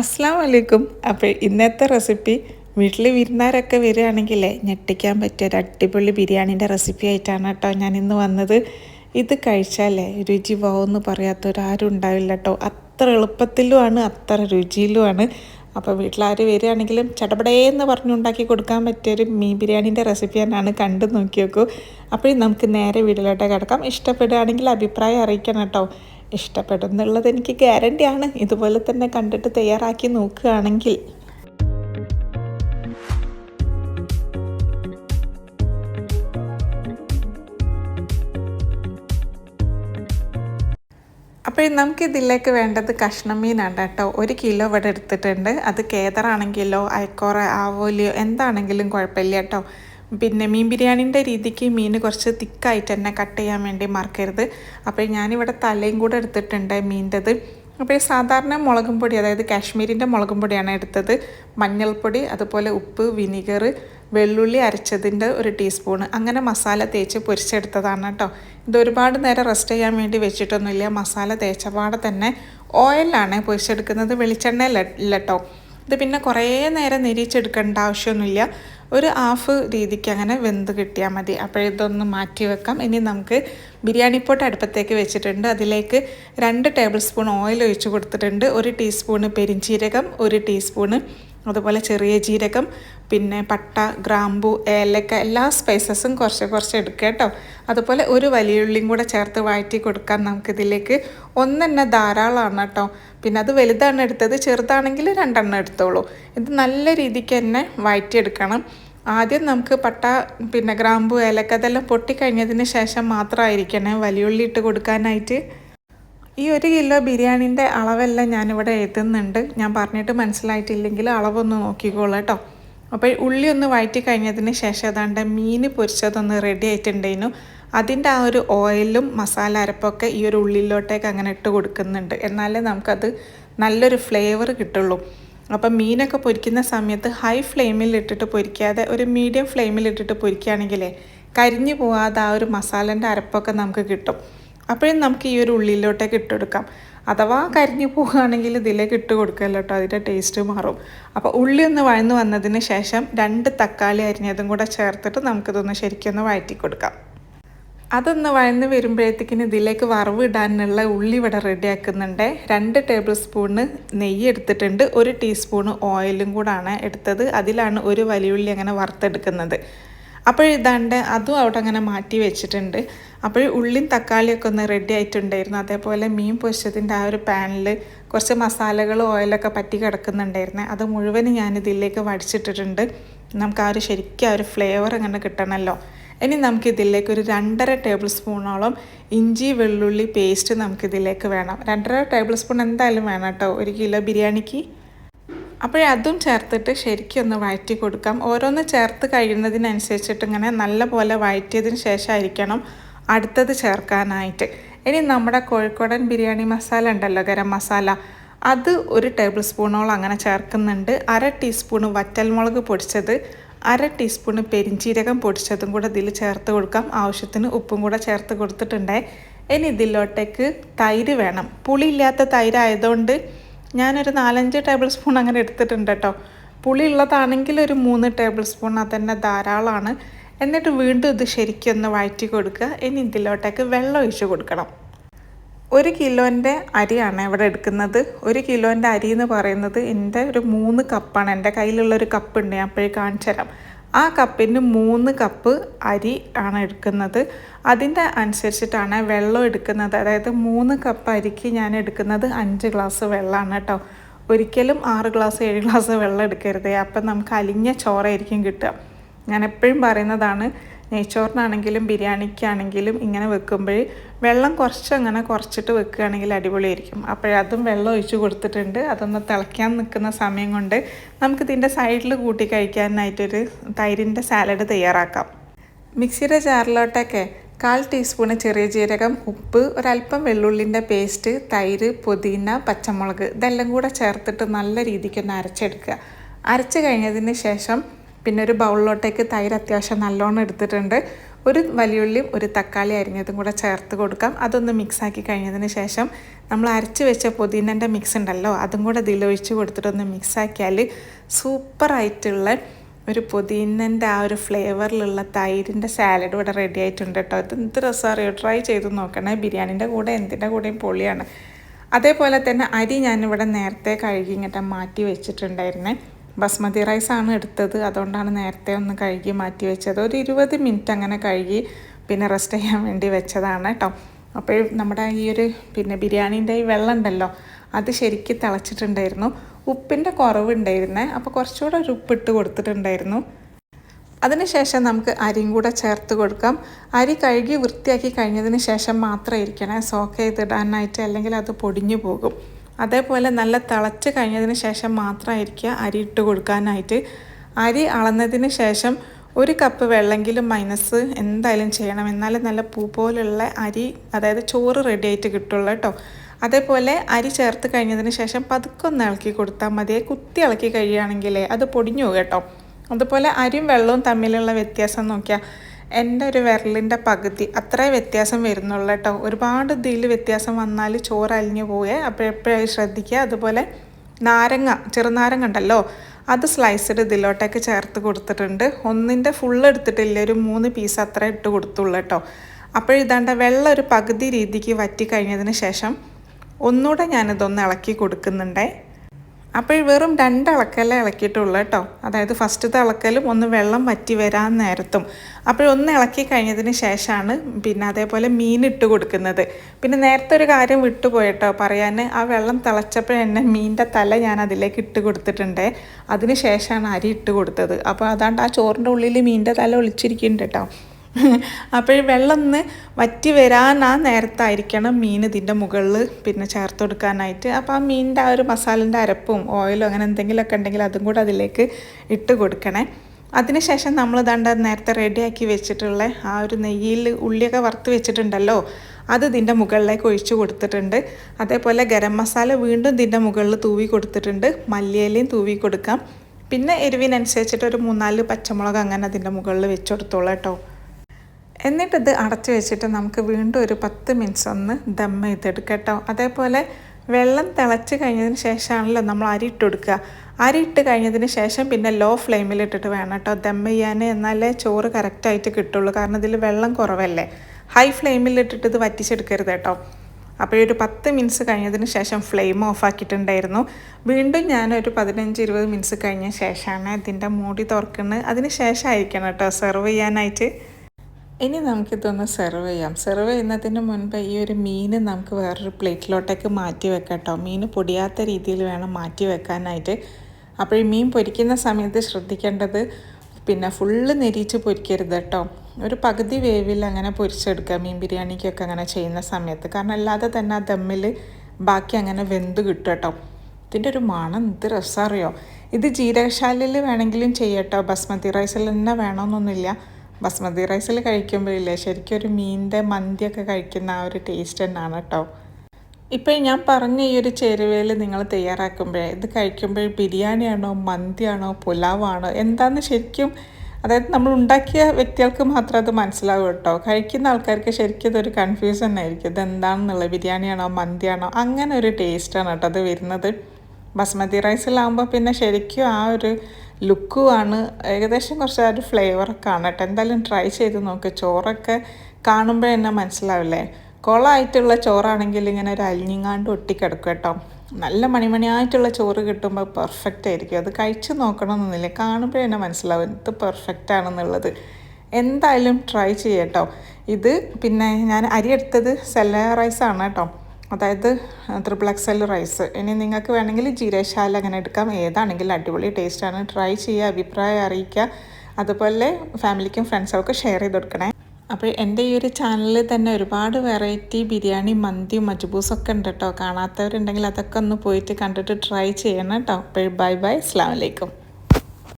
അസ്സാം വലൈക്കും അപ്പോൾ ഇന്നത്തെ റെസിപ്പി വീട്ടിൽ വിരുന്നാരൊക്കെ വരികയാണെങ്കിൽ ഞെട്ടിക്കാൻ പറ്റിയ ഒരു അടിപൊളി ബിരിയാണീന്റെ റെസിപ്പി ആയിട്ടാണ് കേട്ടോ ഞാൻ ഇന്ന് വന്നത്. ഇത് കഴിച്ചാലേ രുചി പോകുമെന്ന് പറയാത്തൊരാരും ഉണ്ടാവില്ല കേട്ടോ. അത്ര എളുപ്പത്തിലുമാണ് അത്ര രുചിയിലുമാണ്. അപ്പോൾ വീട്ടിലാര് വരികയാണെങ്കിലും ചടപടേന്ന് പറഞ്ഞുണ്ടാക്കി കൊടുക്കാൻ പറ്റിയൊരു മീൻ ബിരിയാണീന്റെ റെസിപ്പി തന്നെയാണ് കണ്ടു നോക്കി നോക്കൂ അപ്പോഴും നമുക്ക് നേരെ വീട്ടിലോട്ട് കിടക്കാം. ഇഷ്ടപ്പെടുകയാണെങ്കിൽ അഭിപ്രായം അറിയിക്കണം കേട്ടോ. ഇഷ്ടപ്പെടും എന്നുള്ളത് എനിക്ക് ഗ്യാരണ്ടിയാണ്. ഇതുപോലെ തന്നെ കണ്ടിട്ട് തയ്യാറാക്കി നോക്കുകയാണെങ്കിൽ. അപ്പോൾ നമുക്ക് ഇതിലേക്ക് വേണ്ടത് കഷ്ണം മീനാണ് കേട്ടോ. ഒരു കിലോ ഇവിടെ എടുത്തിട്ടുണ്ട്. അത് കേതറാണെങ്കിലോ അയക്കോറ ആവോലിയോ എന്താണെങ്കിലും കുഴപ്പമില്ല കേട്ടോ. പിന്നെ മീൻ ബിരിയാണീന്റെ രീതിക്ക് മീൻ കുറച്ച് തിക്കായിട്ട് തന്നെ കട്ട് ചെയ്യാൻ വേണ്ടി മറക്കരുത്. അപ്പോൾ ഞാനിവിടെ തലയും കൂടെ എടുത്തിട്ടുണ്ട് മീന്റെത്. അപ്പോൾ സാധാരണ മുളകും പൊടി അതായത് കാശ്മീരിന്റെ മുളകും പൊടിയാണ് എടുത്തത്. മഞ്ഞൾപ്പൊടി അതുപോലെ ഉപ്പ് വിനിഗർ വെള്ളുള്ളി അരച്ചതിന്റെ ഒരു ടീസ്പൂണ്. അങ്ങനെ മസാല തേച്ച് പൊരിച്ചെടുത്തതാണ് കേട്ടോ. ഇത് ഒരുപാട് നേരം റെസ്റ്റ് ചെയ്യാൻ വേണ്ടി വെച്ചിട്ടൊന്നുമില്ല. മസാല തേച്ചപാടെ തന്നെ ഓയിലാണ് പൊരിച്ചെടുക്കുന്നത് വെളിച്ചെണ്ണയില്ല കേട്ടോ. ഇത് പിന്നെ കുറേ നേരം നിരീച്ചെടുക്കേണ്ട ആവശ്യമൊന്നുമില്ല. ഒരു ഹാഫ് രീതിക്ക് അങ്ങനെ വെന്ത് കിട്ടിയാൽ മതി. അപ്പോഴിതൊന്ന് മാറ്റി വെക്കാം. ഇനി നമുക്ക് ബിരിയാണി പോട്ട് അടുപ്പത്തേക്ക് വെച്ചിട്ടുണ്ട്. അതിലേക്ക് രണ്ട് ടേബിൾ സ്പൂൺ ഓയിൽ ഒഴിച്ച് കൊടുത്തിട്ടുണ്ട്. ഒരു ടീസ്പൂണ് പെരിഞ്ചീരകം ഒരു ടീസ്പൂണ് അതുപോലെ ചെറിയ ജീരകം പിന്നെ പട്ട ഗ്രാമ്പു ഏലക്ക എല്ലാ സ്പൈസസും കുറച്ച് കുറച്ച് എടുക്കുക കേട്ടോ. അതുപോലെ ഒരു വലിയ ഉള്ളിയും കൂടെ ചേർത്ത് വഴറ്റി കൊടുക്കാൻ നമുക്കിതിലേക്ക് ഒന്നെണ്ണ ധാരാളമാണ് കേട്ടോ. പിന്നെ അത് വലുതാണ് എടുത്തത് ചെറുതാണെങ്കിൽ രണ്ടെണ്ണം എടുത്തോളൂ. ഇത് നല്ല രീതിക്ക് തന്നെ വഴറ്റിയെടുക്കണം. ആദ്യം നമുക്ക് പട്ട പിന്നെ ഗ്രാമ്പു ഏലക്ക അതെല്ലാം പൊട്ടിക്കഴിഞ്ഞതിന് ശേഷം മാത്രമായിരിക്കണേ വലിയുള്ളി ഇട്ട് കൊടുക്കാനായിട്ട്. ഈ ഒരു കിലോ ബിരിയാണിന്റെ അളവെല്ലാം ഞാനിവിടെ എഴുതുന്നുണ്ട്. ഞാൻ പറഞ്ഞിട്ട് മനസ്സിലായിട്ടില്ലെങ്കിൽ അളവൊന്ന് നോക്കിക്കോളൂ കേട്ടോ. അപ്പോൾ ഉള്ളി ഒന്ന് വഴറ്റി കഴിഞ്ഞതിന് ശേഷം അതാണ്ട് മീൻ പൊരിച്ചതൊന്ന് റെഡി ആയിട്ടുണ്ടായിരുന്നു. അതിന്റെ ആ ഒരു ഓയിലും മസാല അരപ്പൊക്കെ ഈ ഒരു ഉള്ളിലോട്ടേക്ക് അങ്ങനെ ഇട്ട് കൊടുക്കുന്നുണ്ട്. എന്നാലേ നമുക്കത് നല്ലൊരു ഫ്ലേവർ കിട്ടുള്ളൂ. അപ്പം മീനൊക്കെ പൊരിക്കുന്ന സമയത്ത് ഹൈ ഫ്ലെയിമിൽ ഇട്ടിട്ട് പൊരിക്കാതെ ഒരു മീഡിയം ഫ്ലെയിമിൽ ഇട്ടിട്ട് പൊരിക്കുകയാണെങ്കിലേ കരിഞ്ഞു പോകാതെ ആ ഒരു മസാലന്റെ അരപ്പൊക്കെ നമുക്ക് കിട്ടും. അപ്പോഴും നമുക്ക് ഈ ഒരു ഉള്ളിലോട്ടേക്ക് ഇട്ടെടുക്കാം. അഥവാ കരിഞ്ഞു പോവുകയാണെങ്കിൽ ഇതിലേക്ക് ഇട്ട് കൊടുക്കല്ലോ കേട്ടോ അതിന്റെ ടേസ്റ്റ് മാറും. അപ്പോൾ ഉള്ളി ഒന്ന് വഴന്ന് വന്നതിന് ശേഷം രണ്ട് തക്കാളി അരിഞ്ഞതും കൂടെ ചേർത്തിട്ട് നമുക്കിതൊന്ന് ശരിക്കൊന്ന് വഴറ്റി കൊടുക്കാം അതൊന്ന് വഴന്ന് വരുമ്പോഴത്തേക്കിന് ഇതിലേക്ക് വറവ് ഇടാനുള്ള ഉള്ളി ഇവിടെ റെഡിയാക്കുന്നുണ്ട് രണ്ട് ടേബിൾ സ്പൂണ് നെയ്യ് എടുത്തിട്ടുണ്ട്. ഒരു ടീസ്പൂണ് ഓയിലും കൂടാണ് എടുത്തത്. അതിലാണ് ഒരു വലിയുള്ളി അങ്ങനെ വറുത്തെടുക്കുന്നത്. അപ്പോൾ ഇതാണ്ട് അതും അവിടെ അങ്ങനെ മാറ്റി വെച്ചിട്ടുണ്ട്. അപ്പോൾ ഉള്ളിയും തക്കാളിയൊക്കെ ഒന്ന് റെഡി ആയിട്ടുണ്ടായിരുന്നു. അതേപോലെ മീൻ പൊരിച്ചതിന്റെ ആ ഒരു പാനിൽ കുറച്ച് മസാലകൾ ഓയിലൊക്കെ പറ്റി കിടക്കുന്നുണ്ടായിരുന്നു. അത് മുഴുവൻ ഞാനിതിലേക്ക് വടിച്ചിട്ടിട്ടുണ്ട്. നമുക്ക് ആ ഒരു ശരിക്കും ആ ഒരു ഫ്ലേവർ അങ്ങനെ കിട്ടണമല്ലോ. ഇനി നമുക്ക് ഇതിലേക്ക് ഒരു രണ്ടര ടേബിൾ സ്പൂണോളം ഇഞ്ചി വെള്ളുള്ളി പേസ്റ്റ് നമുക്കിതിലേക്ക് വേണം. രണ്ടര ടേബിൾ സ്പൂൺ എന്തായാലും വേണം കേട്ടോ. ഒരു കിലോ ബിരിയാണിക്ക്. അപ്പോഴേ അതും ചേർത്തിട്ട് ശരിക്കും ഒന്ന് വഴറ്റി കൊടുക്കാം. ഓരോന്ന് ചേർത്ത് കഴിയുന്നതിനനുസരിച്ചിട്ട് ഇങ്ങനെ നല്ല പോലെ വഴറ്റിയതിന് ശേഷമായിരിക്കണം അടുത്തത് ചേർക്കാനായിട്ട്. ഇനി നമ്മുടെ കോഴിക്കോടൻ ബിരിയാണി മസാല ഉണ്ടല്ലോ ഗരം മസാല. അത് ഒരു ടേബിൾ സ്പൂണോളം അങ്ങനെ ചേർക്കുന്നുണ്ട്. അര ടീസ്പൂണ് വറ്റൽമുളക് പൊടിച്ചത് അര ടീസ്പൂണ് പെരിഞ്ചീരകം പൊടിച്ചതും കൂടെ ഇതിൽ ചേർത്ത് കൊടുക്കാം. ആവശ്യത്തിന് ഉപ്പും കൂടെ ചേർത്ത് കൊടുത്തിട്ടുണ്ടേ. ഇനി ഇതിലോട്ടേക്ക് തൈര് വേണം. പുളിയില്ലാത്ത തൈര് ആയതുകൊണ്ട് ഞാനൊരു നാലഞ്ച് ടേബിൾ സ്പൂൺ അങ്ങനെ എടുത്തിട്ടുണ്ട് കേട്ടോ പുളി ഉള്ളതാണെങ്കിൽ ഒരു മൂന്ന് ടേബിൾ സ്പൂൺ അത് തന്നെ ധാരാളമാണ്. എന്നിട്ട് വീണ്ടും ഇത് ശരിക്കൊന്ന് വഴറ്റി കൊടുക്കുക. ഇനി ഇതിലോട്ടേക്ക് വെള്ളം ഒഴിച്ച് കൊടുക്കണം. ഒരു കിലോന്റെ അരിയാണ് ഇവിടെ എടുക്കുന്നത്. ഒരു കിലോന്റെ അരി എന്ന് പറയുന്നത് എന്റെ ഒരു മൂന്ന് കപ്പാണ് എന്റെ കയ്യിലുള്ളൊരു കപ്പ് ഉണ്ട്. ഞാൻ അപ്പോഴേ കാണിച്ചു തരാം ആ കപ്പിന് മൂന്ന് കപ്പ് അരി ആണ് എടുക്കുന്നത്. അതിന്റെ അനുസരിച്ചിട്ടാണ് വെള്ളം എടുക്കുന്നത്. അതായത് മൂന്ന് കപ്പ് അരിക്ക് ഞാൻ എടുക്കുന്നത് അഞ്ച് ഗ്ലാസ് വെള്ളമാണ് കേട്ടോ. ഒരിക്കലും ആറ് ഗ്ലാസ് ഏഴ് ഗ്ലാസ് വെള്ളം എടുക്കരുത്. അപ്പം നമുക്ക് അലിഞ്ഞ ചോറായിരിക്കും കിട്ടുക. ഞാൻ എപ്പോഴും പറയുന്നതാണ് നെയ്ച്ചോറിനാണെങ്കിലും ബിരിയാണിക്കാണെങ്കിലും ഇങ്ങനെ വെക്കുമ്പോൾ വെള്ളം കുറച്ച് അങ്ങനെ കുറച്ചിട്ട് വെക്കുകയാണെങ്കിൽ അടിപൊളിയായിരിക്കും. അപ്പോഴതും വെള്ളം ഒഴിച്ച് കൊടുത്തിട്ടുണ്ട്. അതൊന്ന് തിളയ്ക്കാൻ നിൽക്കുന്ന സമയം കൊണ്ട് നമുക്കിതിന്റെ സൈഡിൽ കൂട്ടി കഴിക്കാനായിട്ടൊരു തൈരിന്റെ സാലഡ് തയ്യാറാക്കാം. മിക്സിയുടെ ജാറിലോട്ടൊക്കെ കാൽ ടീസ്പൂണ് ചെറിയ ജീരകം ഉപ്പ് ഒരല്പം വെള്ളുള്ളിന്റെ പേസ്റ്റ് തൈര് പുതിന പച്ചമുളക് ഇതെല്ലാം കൂടെ ചേർത്തിട്ട് നല്ല രീതിക്കൊന്ന് അരച്ചെടുക്കുക. അരച്ച് കഴിഞ്ഞതിന് ശേഷം പിന്നെ ഒരു ബൗളിലോട്ടേക്ക് തൈര് അത്യാവശ്യം നല്ലോണം എടുത്തിട്ടുണ്ട്. ഒരു വലിയുള്ളിയും ഒരു തക്കാളി അരിഞ്ഞതും കൂടെ ചേർത്ത് കൊടുക്കാം. അതൊന്ന് മിക്സാക്കി കഴിഞ്ഞതിന് ശേഷം നമ്മൾ അരച്ച് വെച്ച പുതിനന്റെ മിക്സ് ഉണ്ടല്ലോ അതും കൂടെ ഇതിലൊഴിച്ച് കൊടുത്തിട്ടൊന്ന് മിക്സാക്കിയാൽ സൂപ്പറായിട്ടുള്ള ഒരു പുതിനന്റെ ആ ഒരു ഫ്ലേവറിലുള്ള തൈരിന്റെ സാലഡ് ഇവിടെ റെഡി ആയിട്ടുണ്ട് കേട്ടോ. എന്ത് രസമറിയോ ട്രൈ ചെയ്ത് നോക്കണേ. ബിരിയാണിന്റെ കൂടെ എന്തിന്റെ കൂടെയും പൊളിയാണ്. അതേപോലെ തന്നെ അരി ഞാനിവിടെ നേരത്തെ കഴുകി ഇങ്ങോട്ട് മാറ്റി വെച്ചിട്ടുണ്ടായിരുന്നേ. ബസ്മതി റൈസാണ് എടുത്തത്. അതുകൊണ്ടാണ് നേരത്തെ ഒന്ന് കഴുകി മാറ്റി വെച്ചത്. ഒരു ഇരുപത് മിനിറ്റ് അങ്ങനെ കഴുകി പിന്നെ റെസ്റ്റ് ചെയ്യാൻ വേണ്ടി വെച്ചതാണ് കേട്ടോ അപ്പോൾ നമ്മുടെ ഈ ഒരു പിന്നെ ബിരിയാണീന്റെ ഈ വെള്ളം ഉണ്ടല്ലോ അത് ശരിക്ക് തിളച്ചിട്ടുണ്ടായിരുന്നു. ഉപ്പിന്റെ കുറവുണ്ടായിരുന്നേ. അപ്പോൾ കുറച്ചുകൂടെ ഒരു ഉപ്പിട്ട് കൊടുത്തിട്ടുണ്ടായിരുന്നു. അതിനുശേഷം നമുക്ക് അരിയും കൂടെ ചേർത്ത് കൊടുക്കാം. അരി കഴുകി വൃത്തിയാക്കി കഴിഞ്ഞതിന് ശേഷം മാത്രം ഇരിക്കണേ സോക്ക് ചെയ്തിടാനായിട്ട് അല്ലെങ്കിൽ അത് പൊടിഞ്ഞു പോകും. അതേപോലെ നല്ല തിളച്ച് കഴിഞ്ഞതിന് ശേഷം മാത്രമായിരിക്കുക അരി ഇട്ട് കൊടുക്കാനായിട്ട്. അരി അളന്നതിന് ശേഷം ഒരു കപ്പ് വെള്ളമെങ്കിലും മൈനസ് എന്തായാലും ചെയ്യണം. എന്നാലും നല്ല പൂ പോലുള്ള അരി അതായത് ചോറ് റെഡി ആയിട്ട് കിട്ടുള്ളൂ കേട്ടോ. അതേപോലെ അരി ചേർത്ത് കഴിഞ്ഞതിന് ശേഷം പതുക്കൊന്ന് ഇളക്കി കൊടുത്താൽ മതി. കുത്തി ഇളക്കി കഴിയുകയാണെങ്കിലേ അത് പൊടിഞ്ഞു കേട്ടോ. അതുപോലെ അരിയും വെള്ളവും തമ്മിലുള്ള വ്യത്യാസം നോക്കിയാൽ എന്റെ ഒരു വിരലിന്റെ പകുതി അത്രേ വ്യത്യാസം വരുന്നുള്ളൂ കേട്ടോ. ഒരുപാട് ഇതിൽ വ്യത്യാസം വന്നാൽ ചോറ് അലിഞ്ഞു പോയേ അപ്പോൾ എപ്പോഴും ശ്രദ്ധിക്കുക? അതുപോലെ നാരങ്ങ ചെറുനാരങ്ങ ഉണ്ടല്ലോ അത് സ്ലൈസ്ഡ് ഇതിലോട്ടേക്ക് ചേർത്ത് കൊടുത്തിട്ടുണ്ട്. ഒന്നിന്റെ ഫുൾ എടുത്തിട്ടില്ല ഒരു മൂന്ന് പീസ് അത്ര ഇട്ട് കൊടുത്തുള്ളൂ കേട്ടോ. അപ്പോഴിതാണ്ട വെള്ളം ഒരു പകുതി രീതിക്ക് വറ്റി കഴിഞ്ഞതിന് ശേഷം ഒന്നുകൂടെ ഞാനിതൊന്ന് ഇളക്കി കൊടുക്കുന്നുണ്ടേ. അപ്പോൾ വെറും രണ്ട് ഇളക്കല്ലേ ഇളക്കിയിട്ടുള്ളൂ കേട്ടോ. അതായത് ഫസ്റ്റത്തെ ഇളക്കലും ഒന്ന് വെള്ളം വറ്റി വരാൻ നേരത്തും. അപ്പോൾ ഒന്ന് ഇളക്കി കഴിഞ്ഞതിന് ശേഷമാണ് പിന്നെ അതേപോലെ മീൻ ഇട്ട് കൊടുക്കുന്നത്. പിന്നെ നേരത്തെ ഒരു കാര്യം വിട്ടുപോയിട്ടോ പറയാൻ ആ വെള്ളം തിളച്ചപ്പോൾ തന്നെ മീനിന്റെ തല ഞാൻ അതിലേക്ക് ഇട്ട് കൊടുത്തിട്ടുണ്ട്. അതിന് ശേഷമാണ് അരി ഇട്ട് കൊടുത്തത്. അപ്പോൾ അതാണ്ട് ആ ചോറിന്റെ ഉള്ളിൽ മീനിന്റെ തല ഒളിച്ചിരിക്കുന്നുണ്ട് കേട്ടോ. അപ്പോൾ വെള്ളം ഒന്ന് വറ്റി വരാൻ ആ നേരത്തായിരിക്കണം മീൻ ഇതിന്റെ മുകളിൽ പിന്നെ ചേർത്ത് കൊടുക്കാനായിട്ട്. അപ്പോൾ ആ മീനിന്റെ ആ ഒരു മസാലന്റെ അരപ്പും ഓയിലോ അങ്ങനെ എന്തെങ്കിലുമൊക്കെ ഉണ്ടെങ്കിൽ അതും കൂടെ അതിലേക്ക് ഇട്ട് കൊടുക്കണേ. അതിനുശേഷം നമ്മൾ ദണ്ട നേരത്തെ റെഡിയാക്കി വെച്ചിട്ടുള്ള ആ ഒരു നെയ്യിൽ ഉള്ളിയൊക്കെ വറുത്ത് വെച്ചിട്ടുണ്ടല്ലോ അത് ഇതിന്റെ മുകളിലേക്ക് ഒഴിച്ചു കൊടുത്തിട്ടുണ്ട്. അതേപോലെ ഗരം മസാല വീണ്ടും ഇതിന്റെ മുകളിൽ തൂവി കൊടുത്തിട്ടുണ്ട്. മല്ലിയിലയും തൂവി കൊടുക്കാം. പിന്നെ എരിവിനനുസരിച്ചിട്ട് ഒരു മൂന്നാൽ പച്ചമുളക് അങ്ങനെ അതിന്റെ മുകളിൽ വെച്ചെടുത്തോളാം കേട്ടോ. എന്നിട്ടിത് അടച്ചു വെച്ചിട്ട് നമുക്ക് വീണ്ടും ഒരു പത്ത് മിനിറ്റ്സ് ഒന്ന് ദം ചെയ്തെടുക്കാം കേട്ടോ. അതേപോലെ വെള്ളം തിളച്ച് കഴിഞ്ഞതിന് ശേഷമാണല്ലോ നമ്മൾ അരി ഇട്ട് കൊടുക്കുക. അരി ഇട്ട് കഴിഞ്ഞതിന് ശേഷം പിന്നെ ലോ ഫ്ലെയിമിൽ ഇട്ടിട്ട് വേണം കേട്ടോ. ദം ചെയ്യാൻ എന്നാലേ ചോറ് കറക്റ്റായിട്ട് കിട്ടുള്ളൂ. കാരണം ഇതിൽ വെള്ളം കുറവല്ലേ. ഹൈ ഫ്ലെയിമിൽ ഇട്ടിട്ട് ഇത് വറ്റിച്ചെടുക്കരുത് കേട്ടോ. അപ്പോൾ ഒരു പത്ത് മിനിറ്റ്സ് കഴിഞ്ഞതിന് ശേഷം ഫ്ലെയിം ഓഫ് ആക്കിയിട്ടുണ്ടായിരുന്നു. വീണ്ടും ഞാനൊരു പതിനഞ്ച് ഇരുപത് മിനിറ്റ്സ് കഴിഞ്ഞ ശേഷമാണ് ഇതിന്റെ മൂടി തുറക്കുന്നത് അതിന് ശേഷം ആയിരിക്കണം കേട്ടോ. സെർവ് ചെയ്യാനായിട്ട്. ഇനി നമുക്കിതൊന്ന് സെർവ് ചെയ്യാം. സെർവ് ചെയ്യുന്നതിന് മുൻപ് ഈ ഒരു മീൻ നമുക്ക് വേറൊരു പ്ലേറ്റിലോട്ടേക്ക് മാറ്റി വെക്കട്ടോ കേട്ടോ മീൻ പൊടിയാത്ത രീതിയിൽ വേണം മാറ്റി വെക്കാനായിട്ട്. അപ്പോൾ ഈ മീൻ പൊരിക്കുന്ന സമയത്ത് ശ്രദ്ധിക്കേണ്ടത് പിന്നെ ഫുള്ള് നെരിച്ച് പൊരിക്കരുത് കേട്ടോ ഒരു പകുതി വേവിൽ അങ്ങനെ പൊരിച്ചെടുക്കുക. മീൻ ബിരിയാണിക്കൊക്കെ അങ്ങനെ ചെയ്യുന്ന സമയത്ത്. കാരണം അല്ലാതെ തന്നെ ആ ദമ്മിൽ ബാക്കി അങ്ങനെ വെന്ത് കിട്ടും കേട്ടോ ഇതിന്റെ ഒരു മണം എന്ത് രസമറിയോ. ഇത് ജീരകശാലയിൽ വേണമെങ്കിലും ചെയ്യട്ടോ ബസ്മതി റൈസിൽ തന്നെ വേണമെന്നൊന്നുമില്ല ബസ്മതി റൈസിൽ കഴിക്കുമ്പോഴില്ലേ ശരിക്കും ഒരു മീനിന്റെ മന്തിയൊക്കെ കഴിക്കുന്ന ആ ഒരു ടേസ്റ്റ് തന്നെയാണ് കേട്ടോ ഇപ്പം ഞാൻ പറഞ്ഞ ഈ ഒരു ചേരുവയിൽ നിങ്ങൾ തയ്യാറാക്കുമ്പോഴേ ഇത് കഴിക്കുമ്പോൾ ബിരിയാണിയാണോ മന്തിയാണോ പുലാവാണോ എന്താണെന്ന് ശരിക്കും അതായത് നമ്മൾ ഉണ്ടാക്കിയ വ്യക്തികൾക്ക് മാത്രം അത് മനസ്സിലാവും കേട്ടോ കഴിക്കുന്ന ആൾക്കാർക്ക് ശരിക്കും ഇതൊരു കൺഫ്യൂഷൻ ആയിരിക്കും ഇത് എന്താണെന്നുള്ളത് ബിരിയാണിയാണോ മന്തിയാണോ അങ്ങനെ ഒരു ടേസ്റ്റാണ് കേട്ടോ അത് വരുന്നത്. ബസ്മതി റൈസിലാവുമ്പോൾ പിന്നെ ശരിക്കും ആ ഒരു ലുക്കുമാണ് ഏകദേശം കുറച്ച് ആ ഒരു ഫ്ലേവറൊക്കെ ആണ് കേട്ടോ. എന്തായാലും ട്രൈ ചെയ്ത് നോക്ക്. ചോറൊക്കെ കാണുമ്പോൾ തന്നെ മനസ്സിലാവില്ലേ? കുളമായിട്ടുള്ള ചോറാണെങ്കിൽ ഇങ്ങനെ ഒരു അലിഞ്ഞിങ്ങാണ്ട് ഒട്ടിക്കിടക്കും കേട്ടോ. നല്ല മണിമണിയായിട്ടുള്ള ചോറ് കിട്ടുമ്പോൾ പെർഫെക്റ്റ് ആയിരിക്കും. അത് കഴിച്ച് നോക്കണമെന്നൊന്നുമില്ല കാണുമ്പോൾ തന്നെ മനസ്സിലാവും ഇത് പെർഫെക്റ്റ് ആണെന്നുള്ളത്. എന്തായാലും ട്രൈ ചെയ്യട്ടോ ഇത് പിന്നെ ഞാൻ അരി എടുത്തത് സെല്ല റൈസാണ് കേട്ടോ. അതായത് ത്രിപ്പിൾ എക്സൽ റൈസ് ഇനി നിങ്ങൾക്ക് വേണമെങ്കിൽ ജീരശാല അങ്ങനെ എടുക്കാം. ഏതാണെങ്കിലും അടിപൊളി ടേസ്റ്റാണ് ട്രൈ ചെയ്യുക അഭിപ്രായം അറിയിക്കുക. അതുപോലെ ഫാമിലിക്കും ഫ്രണ്ട്സൊക്കെ ഷെയർ ചെയ്ത് കൊടുക്കണേ. അപ്പോൾ എന്റെ ഈ ഒരു ചാനലിൽ തന്നെ ഒരുപാട് വെറൈറ്റി ബിരിയാണി മന്തി മജ്ബൂസൊക്കെ ഉണ്ട് കേട്ടോ കാണാത്തവരുണ്ടെങ്കിൽ അതൊക്കെ ഒന്ന് പോയിട്ട് കണ്ടിട്ട് ട്രൈ ചെയ്യണം കേട്ടോ അപ്പോൾ ബൈ ബൈ അസ്ലാമലൈക്കും